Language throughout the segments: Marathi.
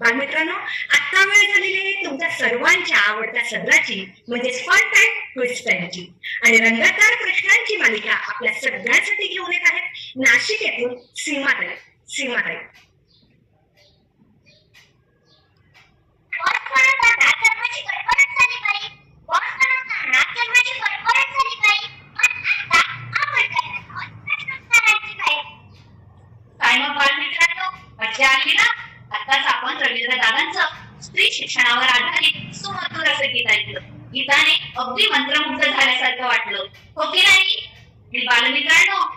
बालमित्रांनो आता वेळ झालेली आहे तुमच्या सर्वांच्या आवडत्या सदराची म्हणजे स्पॉट टाइम क्विस्टांची आणि रंगाकार प्रश्नांची मालिका आपल्या सगळ्यांसाठी घेऊन येत आहेत नाशिक येथून सीमाताई सीमाताई. रवींद्र दादांचं स्त्री शिक्षणावर आधारित सुमधुर असं गीत ऐकलं. गीताने अगदी मंत्रमुग्ध झाल्यासारखं वाटलं. हो की नाही बालमित्रांनो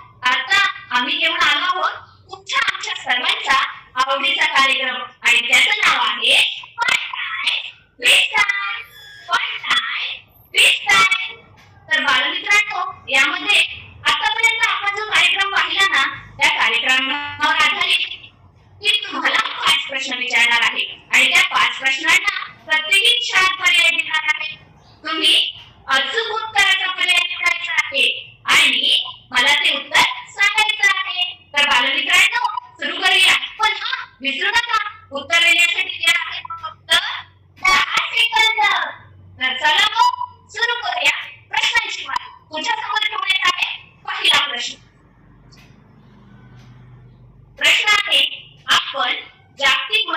विचारणार आहे. आणि त्या पाच प्रश्नांना प्रत्येकी चार पर्याय देणार आहे. तुम्ही अचूक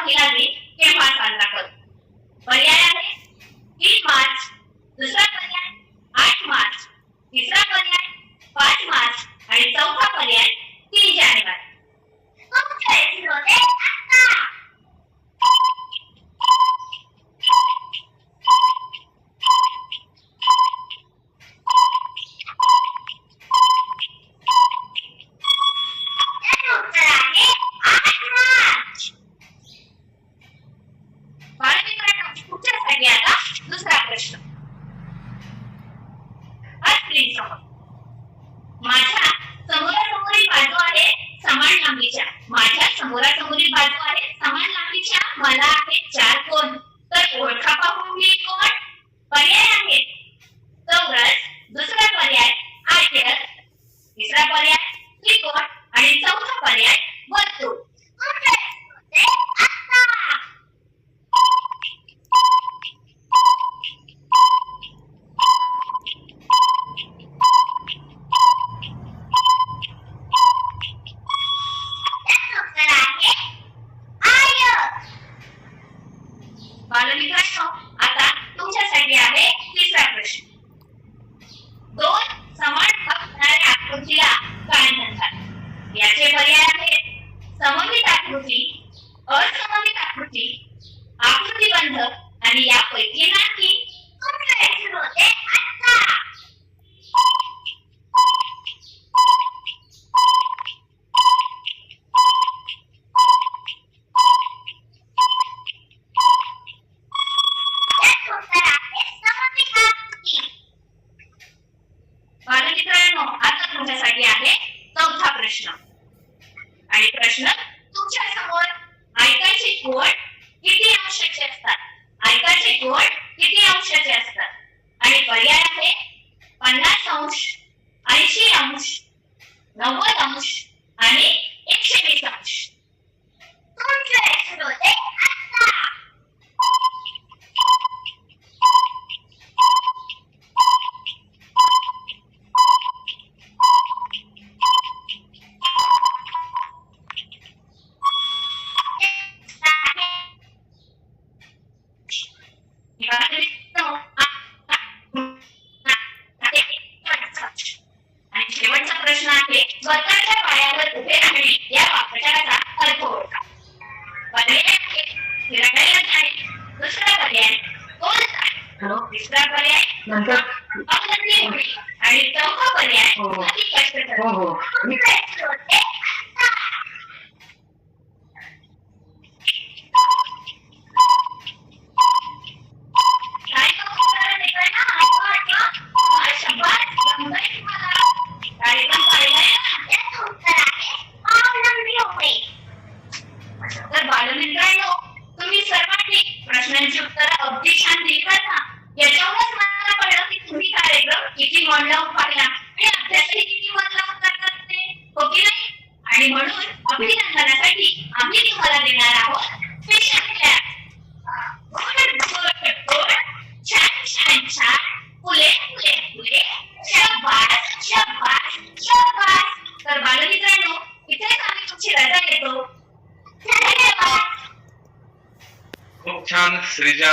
महिला दिन केव्हा साजरा करतो पर्याय आहे. तीन मार्च दुसरा पर्याय आठ मार्च तिसरा पर्याय पाच मार्च आणि चौथा पर्याय exactly. não podemos. Amém? Enxergamos. Confesso, é Então, a gente tem muito a aqui. स्वतःच्या पायावर उभे राहणे या वापराचा अर्थ ओळखा पर्याय आहे निराकरण आहे. दुसरा पर्याय कोणच आहे. तिसरा पर्याय नंतर? अवलंबी होणे आणि चौथा पर्याय अति कष्ट करणे घेणार आहोत फिश गुड गुड गुड छान छान छान फुले फुले फुले इथेच आम्ही तुमची रजा खूप छान श्रीजा.